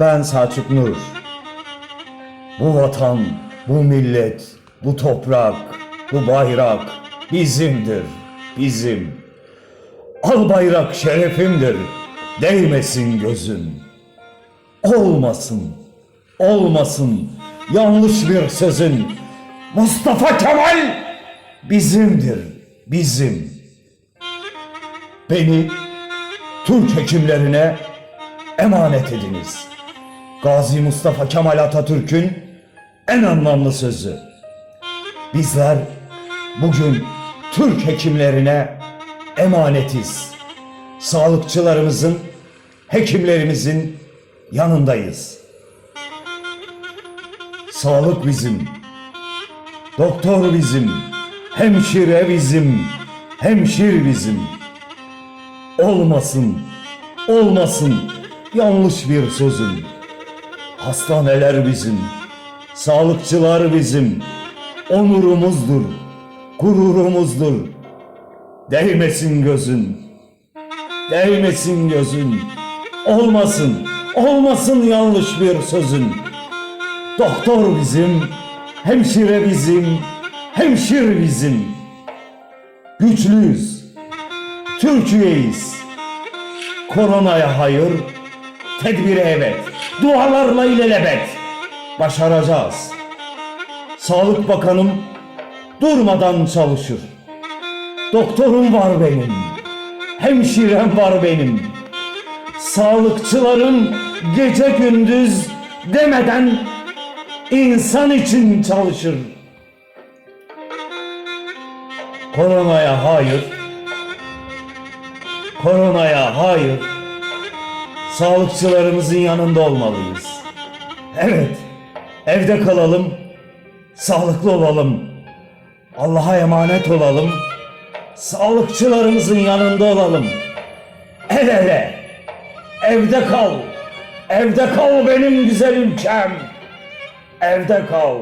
Ben Selçuk Nur. Bu vatan, bu millet, bu toprak, bu bayrak bizimdir, bizim. Al bayrak şerefimdir, değmesin gözün. Olmasın, olmasın yanlış bir sözün. Mustafa Kemal bizimdir, bizim. Beni Türk hekimlerine emanet ediniz. Gazi Mustafa Kemal Atatürk'ün en anlamlı sözü. Bizler bugün Türk hekimlerine emanetiz. Sağlıkçılarımızın, hekimlerimizin yanındayız. Sağlık bizim, doktor bizim, hemşire bizim, hemşir bizim. Olmasın, olmasın yanlış bir sözün. Hastaneler bizim, sağlıkçılar bizim, onurumuzdur, gururumuzdur. Değmesin gözün, değmesin gözün, olmasın, olmasın yanlış bir sözün. Doktor bizim, hemşire bizim, hemşir bizim. Güçlüyüz, Türkiye'yiz. Koronaya hayır, tedbire evet, dualarla ilelebet. Başaracağız. Sağlık Bakanım durmadan çalışır. Doktorum var benim, hemşirem var benim. Sağlıkçılarım gece gündüz demeden insan için çalışır. Koronaya hayır, Koronaya hayır. Sağlıkçılarımızın yanında olmalıyız. Evet, evde kalalım, sağlıklı olalım. Allah'a emanet olalım. Sağlıkçılarımızın yanında olalım. El ele, evde kal. Evde kal benim güzel ülkem. Evde kal.